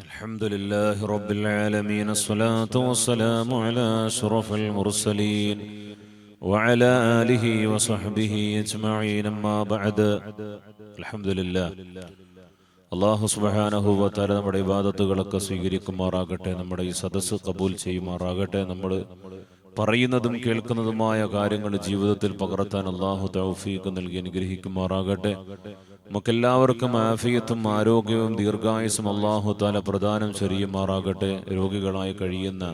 الحمد لله رب العالمين الصلاة والسلام على أشرف المرسلين وعلى آله وصحبه أجمعين أما بعد الحمد لله അള്ളാഹു സുബാനഹുവത്താല നമ്മുടെ ഇബാദത്തുകളൊക്കെ സ്വീകരിക്കുമാറാകട്ടെ നമ്മുടെ ഈ സദസ്സ് കബൂൽ ചെയ്യുമാറാകട്ടെ നമ്മൾ പറയുന്നതും കേൾക്കുന്നതുമായ കാര്യങ്ങൾ ജീവിതത്തിൽ പകർത്താൻ അള്ളാഹു തൗഫീഖ് നൽകി അനുഗ്രഹിക്കുമാറാകട്ടെ നമുക്കെല്ലാവർക്കും ആഫിയത്തും ആരോഗ്യവും ദീർഘായുസും അള്ളാഹു താല പ്രധാനം ചെറിയുമാറാകട്ടെ രോഗികളായി കഴിയുന്ന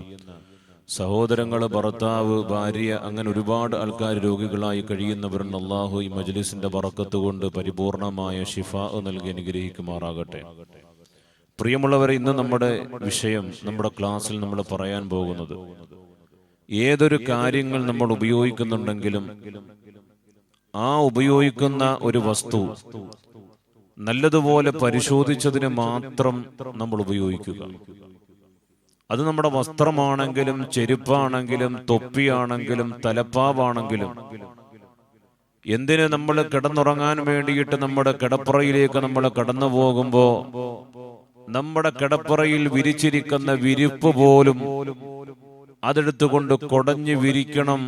സഹോദരങ്ങൾ ഭർത്താവ് ഭാര്യ അങ്ങനെ ഒരുപാട് ആൾക്കാർ രോഗികളായി കഴിയുന്നവരുണ്ട് അള്ളാഹു ഈ മജ്ലിസിന്റെ വറക്കത്ത് കൊണ്ട് പരിപൂർണമായ ഷിഫ നൽകി അനുഗ്രഹിക്കുമാറാകട്ടെ. പ്രിയമുള്ളവരെ ഇന്ന് നമ്മുടെ വിഷയം നമ്മുടെ ക്ലാസ്സിൽ നമ്മൾ പറയാൻ പോകുന്നത് ഏതൊരു കാര്യങ്ങൾ നമ്മൾ ഉപയോഗിക്കുന്നുണ്ടെങ്കിലും ആ ഉപയോഗിക്കുന്ന ഒരു വസ്തു നല്ലതുപോലെ പരിശോധിച്ചതിന് മാത്രം നമ്മൾ ഉപയോഗിക്കുക. അത് നമ്മുടെ വസ്ത്രമാണെങ്കിലും ചെരുപ്പാണെങ്കിലും തൊപ്പിയാണെങ്കിലും തലപ്പാവാണെങ്കിലും എന്തിന് നമ്മൾ കിടന്നുറങ്ങാൻ വേണ്ടിയിട്ട് നമ്മുടെ കിടപ്പുറയിലേക്ക് നമ്മൾ കടന്നു പോകുമ്പോ നമ്മുടെ കിടപ്പുറയിൽ വിരിച്ചിരിക്കുന്ന വിരിപ്പ് പോലും അതെടുത്തുകൊണ്ട് കൊടഞ്ഞു വിരിക്കണം.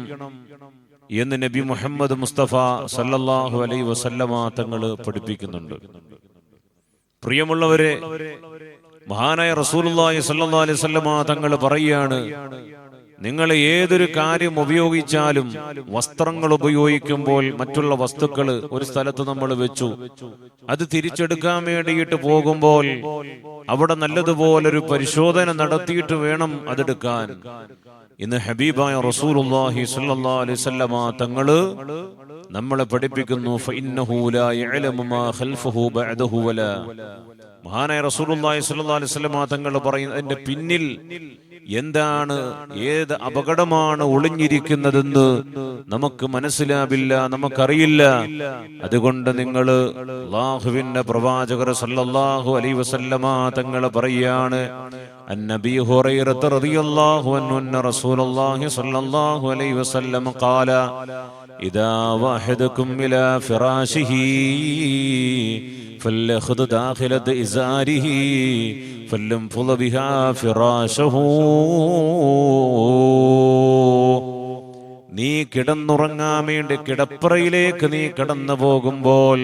എന്ന് നബി മുഹമ്മദ് മുസ്തഫ സല്ലല്ലാഹു അലൈ വസല്ലമ തങ്ങൾ പഠിപ്പിക്കുന്നുണ്ട്. പ്രിയമുള്ളവരെ മഹാനായ റസൂലുള്ളാഹി സല്ലാ അലൈഹി തങ്ങൾ പറയുകയാണ് നിങ്ങൾ ഏതൊരു കാര്യം ഉപയോഗിച്ചാലും വസ്ത്രങ്ങൾ ഉപയോഗിക്കുമ്പോൾ മറ്റുള്ള വസ്തുക്കൾ ഒരു സ്ഥലത്ത് നമ്മൾ വെച്ചു. അത് തിരിച്ചെടുക്കാൻ വേണ്ടിയിട്ട് പോകുമ്പോൾ അവിടെ നല്ലതുപോലൊരു പരിശോധന നടത്തിയിട്ട് വേണം അതെടുക്കാൻ. ഇന്ന് ഹബീബായ റസൂലുള്ളാഹി സ്വല്ലല്ലാഹു അലൈഹി വസല്ലമ തങ്ങൾ നമ്മളെ പഠിപ്പിക്കുന്നു. മഹാനായ റസൂലുള്ളാഹി സ്വല്ലല്ലാഹി അലൈഹി വസല്ലം തങ്ങൾ പറയുന്നതിന്റെ പിന്നിൽ എന്താണ് ഏത് അപകടമാണ് ഒളിഞ്ഞിരിക്കുന്നതെന്ന് നമുക്ക് മനസ്സിലാവില്ല നമുക്കറിയില്ല. അതുകൊണ്ട് നിങ്ങൾ ലാഹുവിന്റെ പ്രവാചകർ സല്ലല്ലാഹു അലൈഹി വസല്ലമ തങ്ങൾ പറയാണ് അന്നബി ഹുറൈറ റളിയല്ലാഹു അൻഹു റസൂലുള്ളാഹി സ്വല്ലല്ലാഹു അലൈഹി വസല്ലം ഖാല الله عليه وسلم قال إذا واحدكم إلى فراشه فليأخذ داخلة إزاره فلينفض بها فراشه നീ കിടന്നുറങ്ങാൻ വേണ്ടി കിടപ്പറയിലേക്ക് നീ കടന്നു പോകുമ്പോൾ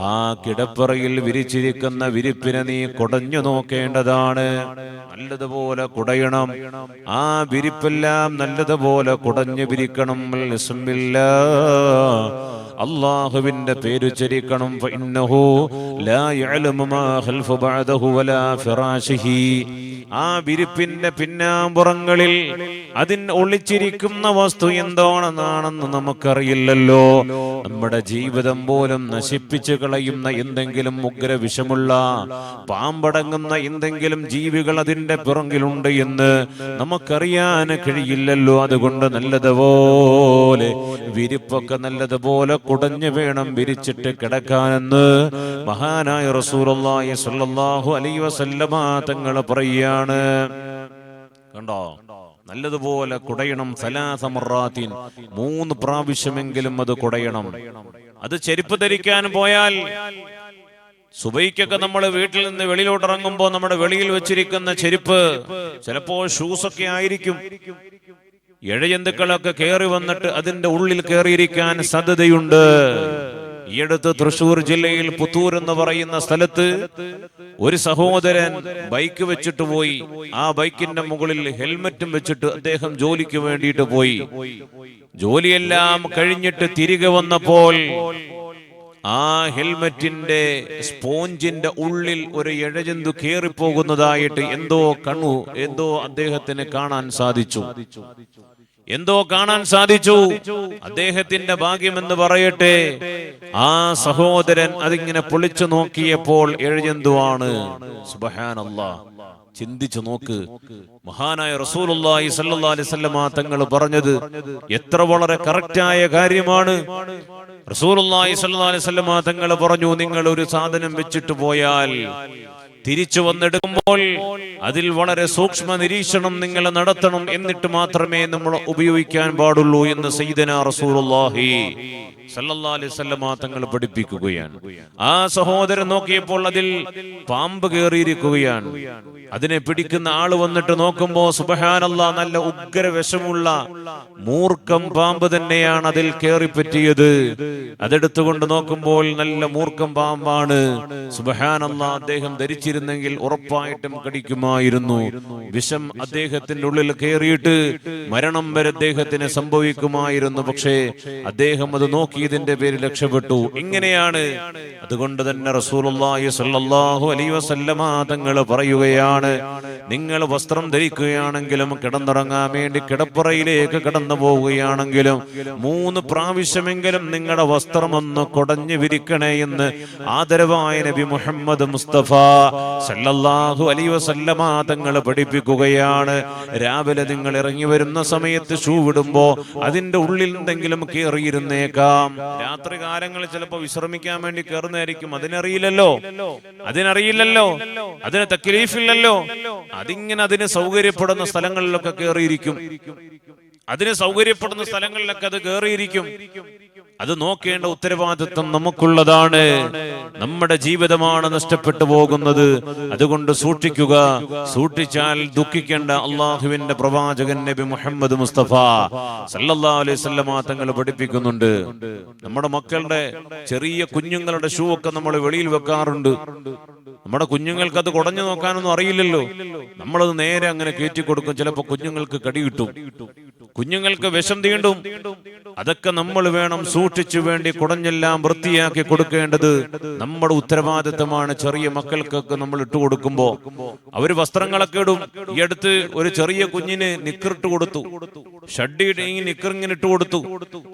ആ കിടപ്പറയിൽ വിരിച്ചിരിക്കുന്ന വിരിപ്പിനെ നീ കുടഞ്ഞു നോക്കേണ്ടതാണ്. നല്ലതുപോലെ കുടയണം. ആ വിരിപ്പെല്ലാം നല്ലതുപോലെ കുടഞ്ഞു വിരിക്കണം. അള്ളാഹുവിന്റെ പേര് ചരിക്കണം. ആ വിരിപ്പിന്റെ പിന്നാമ്പുറങ്ങളിൽ അതിൻ ഒളിച്ചിരിക്കുന്ന വസ്തു എന്താണെന്നാണെന്ന് നമുക്കറിയില്ലല്ലോ. നമ്മുടെ ജീവിതം പോലും നശിപ്പിച്ചു കളയുന്ന എന്തെങ്കിലും ഉഗ്ര വിഷമുള്ള പാമ്പടങ്ങുന്ന എന്തെങ്കിലും ജീവികൾ അതിന്റെ പിറകിലുണ്ട് എന്ന് നമുക്കറിയാൻ കഴിയില്ലല്ലോ. അതുകൊണ്ട് നല്ലതുപോലെ വിരിപ്പൊക്കെ നല്ലതുപോലെ കുടഞ്ഞു വേണം വിരിച്ചിട്ട് കിടക്കാനെന്ന് മഹാനായ റസൂലുള്ളാഹി സ്വല്ലല്ലാഹു അലൈഹി വസല്ലമ തങ്ങൾ പറയാണ്. കണ്ടോ? നല്ലതുപോലെ കുടയണം. സലാസമറാത്തിൻ മൂന്ന് പ്രാവശ്യമെങ്കിലും അത് കുടയണം. അത് ചെരുപ്പ് ധരിക്കാൻ പോയാൽ സുബൈക്കൊക്കെ നമ്മൾ വീട്ടിൽ നിന്ന് വെളിയിലോട്ട് ഇറങ്ങുമ്പോൾ നമ്മുടെ വെളിയിൽ വെച്ചിരിക്കുന്ന ചെരുപ്പ് ചിലപ്പോ ഷൂസ് ഒക്കെ ആയിരിക്കും. ഇഴജന്തുക്കളൊക്കെ കയറി വന്നിട്ട് അതിന്റെ ഉള്ളിൽ കയറിയിരിക്കാൻ സാധ്യതയുണ്ട്. ഈയടുത്ത് തൃശൂർ ജില്ലയിൽ പുത്തൂർ എന്ന് പറയുന്ന സ്ഥലത്ത് ഒരു സഹോദരൻ ബൈക്ക് വെച്ചിട്ട് പോയി. ആ ബൈക്കിന്റെ മുകളിൽ ഹെൽമറ്റും വെച്ചിട്ട് അദ്ദേഹം ജോലിക്ക് വേണ്ടിയിട്ട് പോയി. ജോലിയെല്ലാം കഴിഞ്ഞിട്ട് തിരികെ വന്നപ്പോൾ ആ ഹെൽമറ്റിന്റെ സ്പോഞ്ചിന്റെ ഉള്ളിൽ ഒരു ഇഴജന്തു കയറിപ്പോകുന്നതായിട്ട് എന്തോ കണ്ണു എന്തോ അദ്ദേഹത്തിന് കാണാൻ സാധിച്ചു. എന്തോ കാണാൻ സാധിച്ചു. അദ്ദേഹത്തിന്റെ ഭാഗ്യം എന്ന് പറയട്ടെ. ആ സഹോദരൻ അതിങ്ങനെ പൊളിച്ചു നോക്കിയപ്പോൾ എഴുതെന്തുവാണ്? സുബഹാനല്ല. ചിന്തിച്ചു നോക്ക്. മഹാനായ റസൂലുള്ളാഹി സല്ലല്ലാഹു അലൈഹി വസല്ലമ തങ്ങൾ പറഞ്ഞത് എത്ര വളരെ കറക്റ്റായ കാര്യമാണ്. റസൂലുള്ളാഹി സല്ലല്ലാഹു അലൈഹി വസല്ലമ തങ്ങൾ പറഞ്ഞു നിങ്ങൾ ഒരു സാധനം വെച്ചിട്ട് പോയാൽ തിരിച്ചു വന്നെടുക്കുമ്പോൾ അതിൽ വളരെ സൂക്ഷ്മ നിരീക്ഷണം നിങ്ങൾ നടത്തണം എന്നിട്ട് മാത്രമേ നമ്മൾ ഉപയോഗിക്കാൻ പാടുള്ളൂ എന്ന് സൈദന റസൂലുള്ളാഹി സല്ലല്ലാഹു തങ്ങൾ പഠിപ്പിക്കുകയാണ്. ആ സഹോദരൻ നോക്കിയപ്പോൾ അതിൽ പാമ്പ് കയറിയിരിക്കുകയാണ്. അതിനെ പിടിക്കുന്ന ആൾ വന്നിട്ട് നോക്കുമ്പോ സുബഹാനല്ല നല്ല ഉഗ്ര വിഷമുള്ള മൂർഖം പാമ്പ് തന്നെയാണ് അതിൽ കയറിപ്പറ്റിയത്. അതെടുത്തുകൊണ്ട് നോക്കുമ്പോൾ നല്ല മൂർഖം പാമ്പാണ്. സുബഹാനല്ല അദ്ദേഹം ധരിച്ചിരുന്നെങ്കിൽ ഉറപ്പായിട്ടും കടിക്കുമായിരുന്നു. വിഷം അദ്ദേഹത്തിന്റെ ഉള്ളിൽ കയറിയിട്ട് മരണം വരെ അദ്ദേഹത്തിന് സംഭവിക്കുമായിരുന്നു. പക്ഷേ അദ്ദേഹം അത് നോക്കിയതിന്റെ പേര് രക്ഷപ്പെട്ടു. ഇങ്ങനെയാണ് അതുകൊണ്ട് തന്നെ റസൂലുള്ളാഹി സ്വല്ലല്ലാഹു അലൈഹി വസല്ലമ തങ്ങൾ പറയുകയാണ് നിങ്ങൾ വസ്ത്രം ധരിക്കുകയാണെങ്കിലും കിടന്നുറങ്ങാൻ വേണ്ടി കിടപ്പുറയിലേക്ക് കടന്നു പോവുകയാണെങ്കിലും മൂന്ന് പ്രാവശ്യമെങ്കിലും നിങ്ങളുടെ വസ്ത്രം ഒന്ന് കൊടഞ്ഞു വിരിക്കണേ എന്ന് ആദരവായ നബി മുഹമ്മദ് മുസ്തഫ സല്ലല്ലാഹു അലൈഹി വസല്ലമ തങ്ങൾ പഠിപ്പിക്കുകയാണ്. രാവിലെ നിങ്ങൾ ഇറങ്ങി വരുന്ന സമയത്ത് ഷൂ വിടുമ്പോ അതിന്റെ ഉള്ളിൽ എന്തെങ്കിലും കയറിയിരുന്നേക്കാം. രാത്രി കാലങ്ങളിൽ ചിലപ്പോ വിശ്രമിക്കാൻ വേണ്ടി കയറുന്നതായിരിക്കും. അതിനറിയില്ലല്ലോ. അതിനറിയില്ലല്ലോ. അതിന് തക്ലീഫില്ലല്ലോ. അതിങ്ങനെ അതിന് സൗകര്യപ്പെടുന്ന സ്ഥലങ്ങളിലൊക്കെ കയറിയിരിക്കും അതിന് സൗകര്യപ്പെടുന്ന സ്ഥലങ്ങളിലൊക്കെ അത് കയറിയിരിക്കും അത് നോക്കേണ്ട ഉത്തരവാദിത്വം നമുക്കുള്ളതാണ്. നമ്മുടെ ജീവിതമാണ് നഷ്ടപ്പെട്ടു പോകുന്നത്. അതുകൊണ്ട് സൂക്ഷിക്കുക. സൂക്ഷിച്ചാൽ ദുഃഖിക്കേണ്ട അള്ളാഹുവിന്റെ പ്രവാചകൻ നബി മുഹമ്മദ് മുസ്തഫ സല്ലല്ലാ അലൈഹി തങ്ങൾ പഠിപ്പിക്കുന്നുണ്ട്. നമ്മുടെ മക്കളുടെ ചെറിയ കുഞ്ഞുങ്ങളുടെ ഷൂ ഒക്കെ നമ്മൾ വെളിയിൽ വെക്കാറുണ്ട്. നമ്മുടെ കുഞ്ഞുങ്ങൾക്ക് അത് കുടഞ്ഞു നോക്കാനൊന്നും അറിയില്ലല്ലോ. നമ്മളത് നേരെ അങ്ങനെ കയറ്റി കൊടുക്കും ചിലപ്പോ കുഞ്ഞുങ്ങൾക്ക് കടി കിട്ടും. കുഞ്ഞുങ്ങൾക്ക് വിഷം തീണ്ടും. അതൊക്കെ നമ്മൾ വേണം സൂക്ഷിച്ചു വേണ്ടി കുടഞ്ഞെല്ലാം വൃത്തിയാക്കി കൊടുക്കേണ്ടത് നമ്മുടെ ഉത്തരവാദിത്തമാണ്. ചെറിയ മക്കൾക്കൊക്കെ നമ്മൾ ഇട്ട് കൊടുക്കുമ്പോ അവർ വസ്ത്രങ്ങളൊക്കെ ഇടും. ഈ അടുത്ത് ഒരു ചെറിയ കുഞ്ഞിന് നിക്കറിട്ട് കൊടുത്തു. ഷഡ്ഡി ഈ നിക്കർ ഇട്ട് കൊടുത്തു.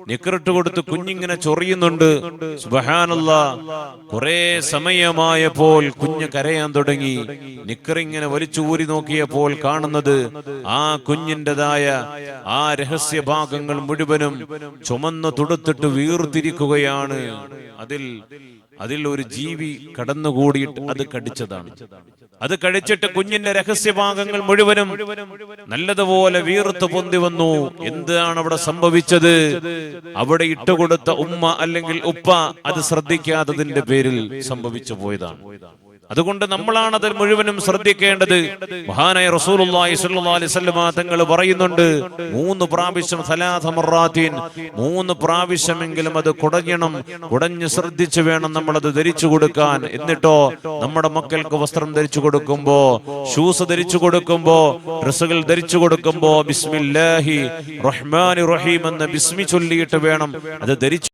നിക്കറിട്ട് കൊടുത്ത് കുഞ്ഞിങ്ങനെ ചൊറിയുന്നുണ്ട്. സുബഹാനുള്ള കുറെ സമയമായപ്പോൾ കുഞ്ഞ് കരയാൻ തുടങ്ങി. നിക്കറിങ്ങനെ വലിച്ചു ഊരി നോക്കിയപ്പോൾ കാണുന്നത് ആ കുഞ്ഞിന്റെതായ ആ രഹസ്യ ഭാഗങ്ങൾ മുഴുവനും ചുമന്നു തുടുത്തിട്ട് വീർത്തിരിക്കുകയാണ്. അതിൽ അതിൽ ഒരു ജീവി കടന്നുകൂടിയിട്ട് അത് കടിച്ചതാണ്. അത് കഴിച്ചിട്ട് കുഞ്ഞിന്റെ രഹസ്യഭാഗങ്ങൾ മുഴുവനും നല്ലതുപോലെ വീർത്ത് പൊന്തി വന്നു. എന്താണ് അവിടെ സംഭവിച്ചത്? അവിടെ ഇട്ടുകൊടുത്ത ഉമ്മ അല്ലെങ്കിൽ ഉപ്പ അത് ശ്രദ്ധിക്കാത്തതിന്റെ പേരിൽ സംഭവിച്ചു പോയതാണ്. അതുകൊണ്ട് നമ്മളാണ് അതിൽ മുഴുവനും ശ്രദ്ധിക്കേണ്ടത്. മഹാനായ റസൂലുള്ളാഹി സ്വല്ലല്ലാഹി അലൈഹി തങ്ങൾ പറയുന്നുണ്ട് മൂന്ന് പ്രാവശ്യം സലാത്ത് മറാത്തീൻ മൂന്ന് പ്രാവശ്യമെങ്കിലും അത് കുടഞ്ഞണം കുടഞ്ഞ് ശ്രദ്ധിച്ചു വേണം നമ്മൾ അത് ധരിച്ചു കൊടുക്കാൻ. എന്നിട്ടോ നമ്മുടെ മക്കൾക്ക് വസ്ത്രം ധരിച്ചു കൊടുക്കുമ്പോ ഷൂസ് ധരിച്ചു കൊടുക്കുമ്പോ ഡ്രസ്സുകൾ ധരിച്ചു കൊടുക്കുമ്പോ ബിസ്മില്ലാഹി റഹ്മാനി റഹീം എന്ന് ബിസ്മി ചൊല്ലിയിട്ട് വേണം അത് ധരിച്ചു